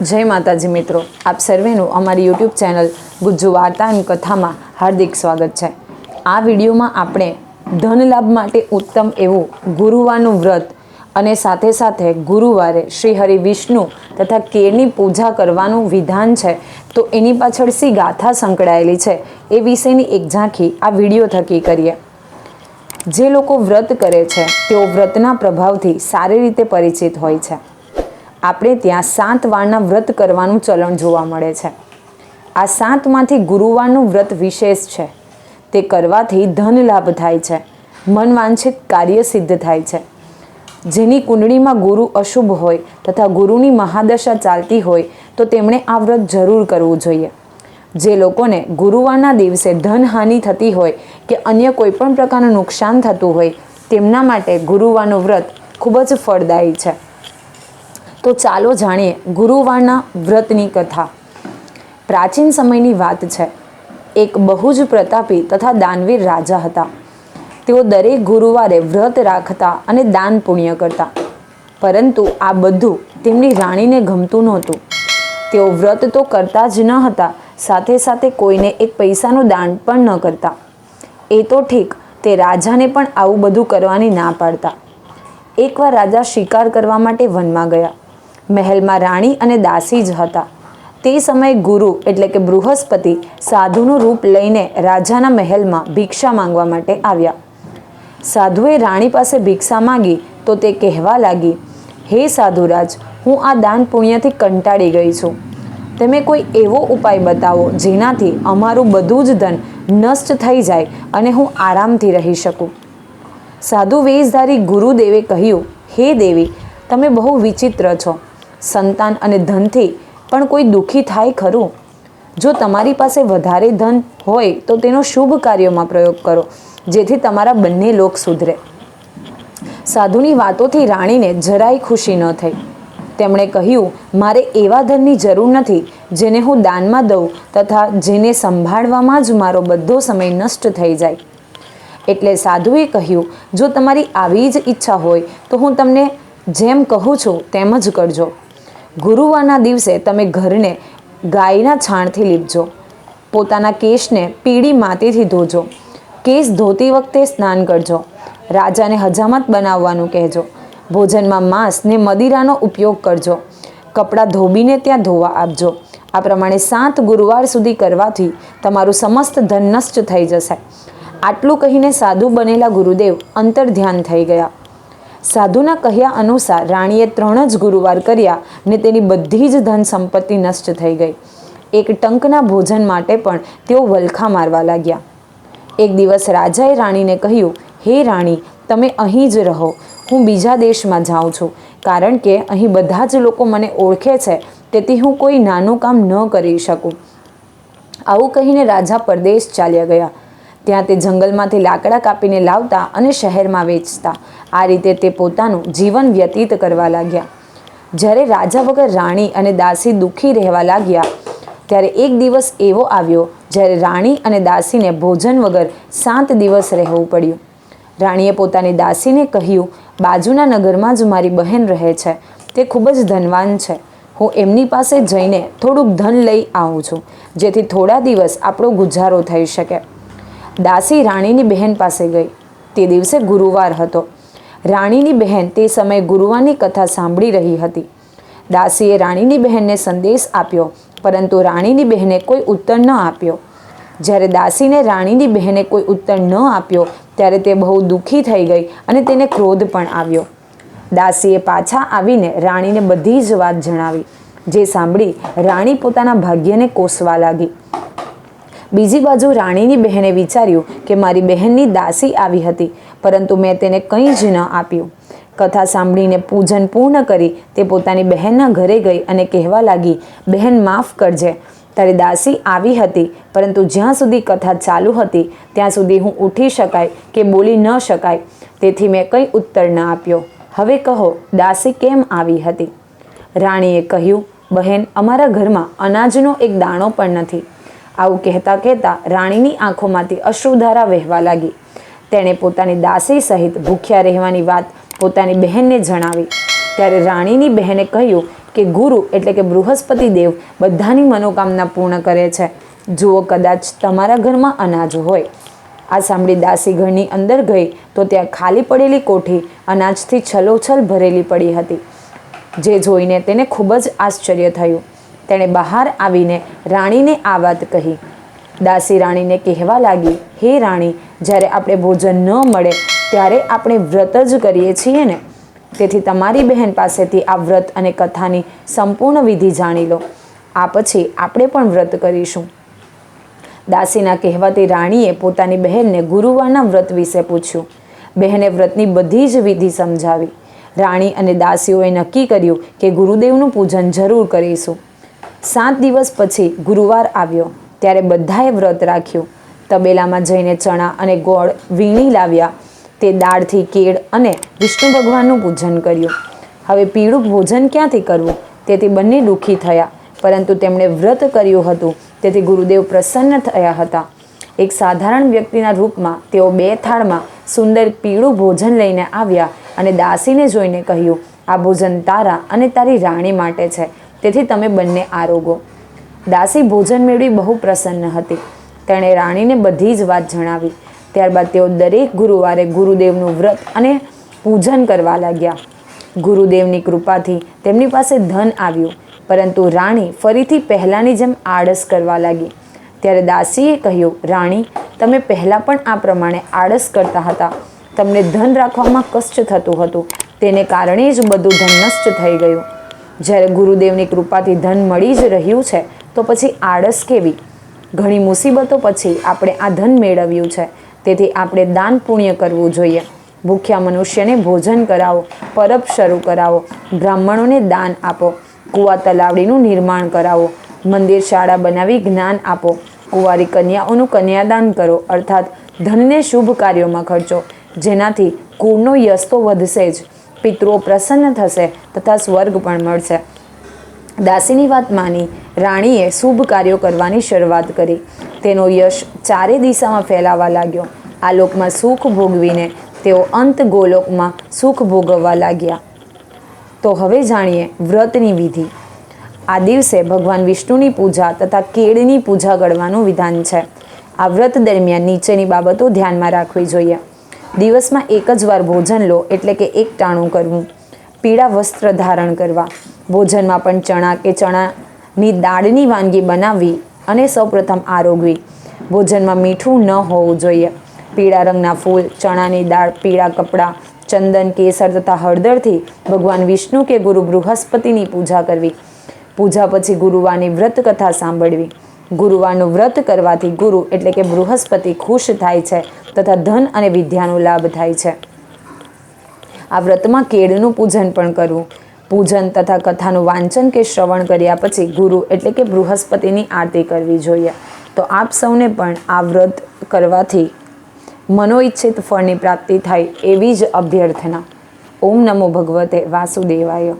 જય માતાજી મિત્રો, આપ સર્વેનું અમારી યુટ્યુબ ચેનલ ગુજ્જુ વાર્તા અને કથામાં હાર્દિક સ્વાગત છે. આ વિડીયોમાં આપણે ધન લાભ માટે ઉત્તમ એવું ગુરુવારનું વ્રત અને સાથે સાથે ગુરુવારે શ્રી હરિ વિષ્ણુ તથા કેળની પૂજા કરવાનું વિધાન છે, તો એની પાછળ સી ગાથા સંકળાયેલી છે. એ વિશેની એક ઝાંખી આ વીડિયો થકી કરીએ. જે લોકો વ્રત કરે છે, તેઓ વ્રતના પ્રભાવથી સારી રીતે પરિચિત હોય છે. આપણે ત્યાં સાત વારના વ્રત કરવાનું ચલણ જોવા મળે છે. આ સાતમાંથી ગુરુવારનું વ્રત વિશેષ છે. તે કરવાથી ધન લાભ થાય છે. મન વાંછિત કાર્ય સિદ્ધ થાય છે. જેની કુંડળીમાં ગુરુ અશુભ હોય તથા ગુરુની મહાદશા ચાલતી હોય તો તેમણે આ વ્રત જરૂર કરવું જોઈએ. જે લોકોને ગુરુવારના દિવસે ધનહાનિ થતી હોય કે અન્ય કોઈ પણ પ્રકારનું નુકસાન થતું હોય તેમના માટે ગુરુવારનું વ્રત ખૂબ જ ફળદાયી છે. તો ચાલો જાણીએ ગુરુવારના વ્રતની કથા. પ્રાચીન સમયની વાત છે. એક બહુ જ પ્રતાપી તથા દાનવીર રાજા હતા. તેઓ દરેક ગુરુવારે વ્રત રાખતા અને દાન પુણ્ય કરતા. પરંતુ આ બધું તેમની રાણીને ગમતું નહોતું. તેઓ વ્રત તો કરતા જ ન હતા, સાથે સાથે કોઈને એક પૈસાનું દાન પણ ન કરતા. એ તો ઠીક, તે રાજાને પણ આવું બધું કરવાની ના પાડતા. એકવાર રાજા શિકાર કરવા માટે વનમાં ગયા. મહેલમાં રાણી અને દાસી જ હતા. તે સમયે ગુરુ એટલે કે બૃહસ્પતિ સાધુનું રૂપ લઈને રાજાના મહેલમાં ભિક્ષા માંગવા માટે આવ્યા. સાધુએ રાણી પાસે ભિક્ષા માંગી તો તે કહેવા લાગી, હે સાધુરાજ, હું આ દાન પુણ્યથી કંટાળી ગઈ છું. તમે કોઈ એવો ઉપાય બતાવો જેનાથી અમારું બધું જ ધન નષ્ટ થઈ જાય અને હું આરામથી રહી શકું. સાધુ વેશધારી ગુરુદેવે કહ્યું, હે દેવી, તમે બહુ વિચિત્ર છો. સંતાન અને ધનથી પણ કોઈ દુઃખી થાય ખરું? જો તમારી પાસે વધારે ધન હોય, તો તેનો શુભ કાર્યોમાં પ્રયોગ કરો, જેથી તમારા બંને લોક સુધરે. સાધુની વાતોથી રાણીને જરાય ખુશી ન થઈ. તેમણે કહ્યું, મારે એવા ધનની જરૂર નથી, જેને હું દાનમાં દઉં તથા જેને સંભાળવામાં જ મારો બધો સમય નષ્ટ થઈ જાય. એટલે સાધુએ કહ્યું, જો તમારી આવી જ ઈચ્છા હોય, તો હું તમને જેમ કહું છું, તેમ જ કરજો. ગુરુવારના દિવસે તમે ઘરને ગાયના છાણથી લીપજો. પોતાના કેશને પીળી માટીથી ધોજો. કેસ ધોતી વખતે સ્નાન કરજો. રાજાને હજામત બનાવવાનું કહેજો. ભોજનમાં માંસ ને મદિરાનો ઉપયોગ કરજો. કપડાં ધોબીને ત્યાં ધોવા આપજો. આ પ્રમાણે સાત ગુરુવાર સુધી કરવાથી તમારું સમસ્ત ધન નષ્ટ થઈ જશે. આટલું કહીને સાધુ બનેલા ગુરુદેવ અંતર ધ્યાન થઈ ગયા. સાધુના કહ્યા અનુસાર રાણીએ ત્રણ જ ગુરુવાર કર્યા ને તેની બધી જ ધન સંપત્તિ નષ્ટ થઈ ગઈ. એક ટંકના ભોજન માટે પણ તેઓ વલખા મારવા લાગ્યા. એક દિવસ રાજાએ રાણીને કહ્યું, હે રાણી, તમે અહીં જ રહો. હું બીજા દેશમાં જાઉં છું. કારણ કે અહીં બધા જ લોકો મને ઓળખે છે, તેથી હું કોઈ નાનું કામ ન કરી શકું. આવું કહીને રાજા પરદેશ ચાલ્યા ગયા. ત્યાં તે જંગલમાંથી લાકડા કાપીને લાવતા અને શહેરમાં વેચતા. આ રીતે તે પોતાનું જીવન વ્યતીત કરવા લાગ્યા. જ્યારે રાજા વગર રાણી અને દાસી દુઃખી રહેવા લાગ્યા, ત્યારે એક દિવસ એવો આવ્યો જ્યારે રાણી અને દાસીને ભોજન વગર સાત દિવસ રહેવું પડ્યું. રાણીએ પોતાની દાસીને કહ્યું, બાજુના નગરમાં જ મારી બહેન રહે છે. તે ખૂબ જ ધનવાન છે. હું એમની પાસે જઈને થોડુંક ધન લઈ આવું છું, જેથી થોડા દિવસ આપણો ગુજારો થઈ શકે. દાસી રાણીની બહેન પાસે ગઈ. તે દિવસે ગુરુવાર હતો. રાણીની બહેન તે સમયે ગુરુવારની કથા સાંભળી રહી હતી. દાસીએ રાણીની બહેનને સંદેશ આપ્યો, પરંતુ રાણીની બહેને કોઈ ઉત્તર ન આપ્યો. જ્યારે દાસીને રાણીની બહેને કોઈ ઉત્તર ન આપ્યો, ત્યારે તે બહુ દુઃખી થઈ ગઈ અને તેને ક્રોધ પણ આવ્યો. દાસીએ પાછા આવીને રાણીને બધી જ વાત જણાવી, જે સાંભળી રાણી પોતાના ભાગ્યને કોસવા લાગી. બીજી બાજુ રાણીની બહેને વિચાર્યું કે મારી બહેનની દાસી આવી હતી, પરંતુ મેં તેને કંઈ જ ન આપ્યું. કથા સાંભળીને પૂજન પૂર્ણ કરી તે પોતાની બહેનના ઘરે ગઈ અને કહેવા લાગી, બહેન, માફ કરજે. તારી દાસી આવી હતી, પરંતુ જ્યાં સુધી કથા ચાલુ હતી, ત્યાં સુધી હું ઉઠી શકાય કે બોલી ન શકાય, તેથી મેં કંઈ ઉત્તર ન આપ્યો. હવે કહો, દાસી કેમ આવી હતી? રાણીએ કહ્યું, બહેન, અમારા ઘરમાં અનાજનો એક દાણો પણ નથી. આવું કહેતા કહેતા રાણીની આંખોમાંથી અશ્રુધારા વહેવા લાગી. તેણે પોતાની દાસી સહિત ભૂખ્યા રહેવાની વાત પોતાની બહેનને જણાવી. ત્યારે રાણીની બહેને કહ્યું કે ગુરુ એટલે કે બૃહસ્પતિ દેવ બધાની મનોકામના પૂર્ણ કરે છે. જુઓ કદાચ તમારા ઘરમાં અનાજ હોય. આ સાંભળી દાસી ઘરની અંદર ગઈ તો ત્યાં ખાલી પડેલી કોઠી અનાજથી છલોછલ ભરેલી પડી હતી. જે જોઈને તેને ખૂબ જ આશ્ચર્ય થયું. તેણે બહાર આવીને રાણીને આ વાત કહી. દાસી રાણીને કહેવા લાગી, હે રાણી, જ્યારે આપણે ભોજન ન મળે, ત્યારે આપણે વ્રત જ કરીએ છીએ ને? તેથી તમારી બહેન પાસેથી આ વ્રત અને કથાની સંપૂર્ણ વિધિ જાણી લો. આ પછી આપણે પણ વ્રત કરીશું. દાસીના કહેવાતી રાણીએ પોતાની બહેનને ગુરુવારના વ્રત વિશે પૂછ્યું. બહેને વ્રતની બધી જ વિધિ સમજાવી. રાણી અને દાસીઓએ નક્કી કર્યું કે ગુરુદેવનું પૂજન જરૂર કરીશું. સાત દિવસ પછી ગુરુવાર આવ્યો. ત્યારે બધાએ વ્રત રાખ્યું. તબેલામાં જઈને ચણા અને ગોળ વીણી લાવ્યા. તે દાળથી કેળ અને વિષ્ણુ ભગવાનનું પૂજન કર્યું. હવે પીળું ભોજન ક્યાંથી કરવું? તેથી બંને દુઃખી થયા. પરંતુ તેમણે વ્રત કર્યું હતું. તેથી ગુરુદેવ પ્રસન્ન થયા હતા. એક સાધારણ વ્યક્તિના રૂપમાં તેઓ બે થાળમાં સુંદર પીળું ભોજન લઈને આવ્યા અને દાસીને જોઈને કહ્યું, આ ભોજન તારા અને તારી રાણી માટે છે. તેથી તમે બંને આરોગો દાસી ભોજન મેળવી બહુ પ્રસન્ન હતી. તેણે રાણીને બધી જ વાત જણાવી. ત્યારબાદ તેઓ દરેક ગુરુવારે ગુરુદેવનું વ્રત અને પૂજન કરવા લાગ્યા. ગુરુદેવની કૃપાથી તેમની પાસે ધન આવ્યું, પરંતુ રાણી ફરીથી પહેલાંની જેમ આળસ કરવા લાગી. ત્યારે દાસીએ કહ્યું, રાણી, તમે પહેલાં પણ આ પ્રમાણે આળસ કરતા હતા. તમને ધન રાખવામાં કષ્ટ થતું હતું. તેને કારણે જ બધું ધન નષ્ટ થઈ ગયું. જ્યારે ગુરુદેવની કૃપાથી ધન મળી જ રહ્યું છે, તો પછી આળસ કેવી? ઘણી મુસીબતો પછી આપણે આ ધન મેળવ્યું છે. તેથી આપણે દાન પુણ્ય કરવું જોઈએ. ભૂખ્યા મનુષ્યને ભોજન કરાવો, પરબ શરૂ કરાવો, બ્રાહ્મણોને દાન આપો, કુવા તલાવડીનું નિર્માણ કરાવો, મંદિર શાળા બનાવી જ્ઞાન આપો, કુંવારી કન્યાઓનું કન્યાદાન કરો, અર્થાત ધનને શુભ કાર્યોમાં ખર્ચો, જેનાથી કુળનો યશ તો વધશે જ. પિતૃઓ પ્રસન્ન થશે તથા સ્વર્ગ પણ મળશે. દાસીની વાત માની રાણીએ શુભ કાર્યો કરવાની શરૂઆત કરી. તેનો યશ ચારે દિશામાં ફેલાવા લાગ્યો. આ લોકમાં સુખ ભોગવીને તેઓ અંત ગોલોકમાં સુખ ભોગવવા લાગ્યા. તો હવે જાણીએ વ્રતની વિધિ. આ દિવસે ભગવાન વિષ્ણુની પૂજા તથા કેળની પૂજા કરવાનું વિધાન છે. આ વ્રત દરમિયાન નીચેની બાબતો ધ્યાનમાં રાખવી જોઈએ. દિવસમાં એક જ વાર ભોજન લો, એટલે કે એક ટાણું કરવું. પીળા વસ્ત્ર ધારણ કરવા. ભોજનમાં પણ ચણા કે ચણાની દાળની વાનગી બનાવવી અને સૌપ્રથમ આરોગવી. ભોજનમાં મીઠું ન હોવું જોઈએ. પીળા રંગના ફૂલ, ચણાની દાળ, પીળા કપડાં, ચંદન, કેસર તથા હળદરથી ભગવાન વિષ્ણુ કે ગુરુ બૃહસ્પતિની પૂજા કરવી. પૂજા પછી ગુરુવારની વ્રત કથા સાંભળવી. ગુરુવારનું વ્રત કરવાથી ગુરુ એટલે કે બૃહસ્પતિ ખુશ થાય છે. તથા ધન અને વિદ્યાનો લાભ થાય છે. આ વ્રતમાં કેળનું પૂજન પણ કરવું. પૂજન તથા કથાનું વાંચન કે શ્રવણ કર્યા પછી ગુરુ એટલે કે બૃહસ્પતિની આરતી કરવી જોઈએ. તો આપ સૌને પણ આ વ્રત કરવાથી મનોઈચ્છિત ફળની પ્રાપ્તિ થાય એવી જ અભ્યર્થના. ઓમ નમો ભગવતે વાસુદેવાય.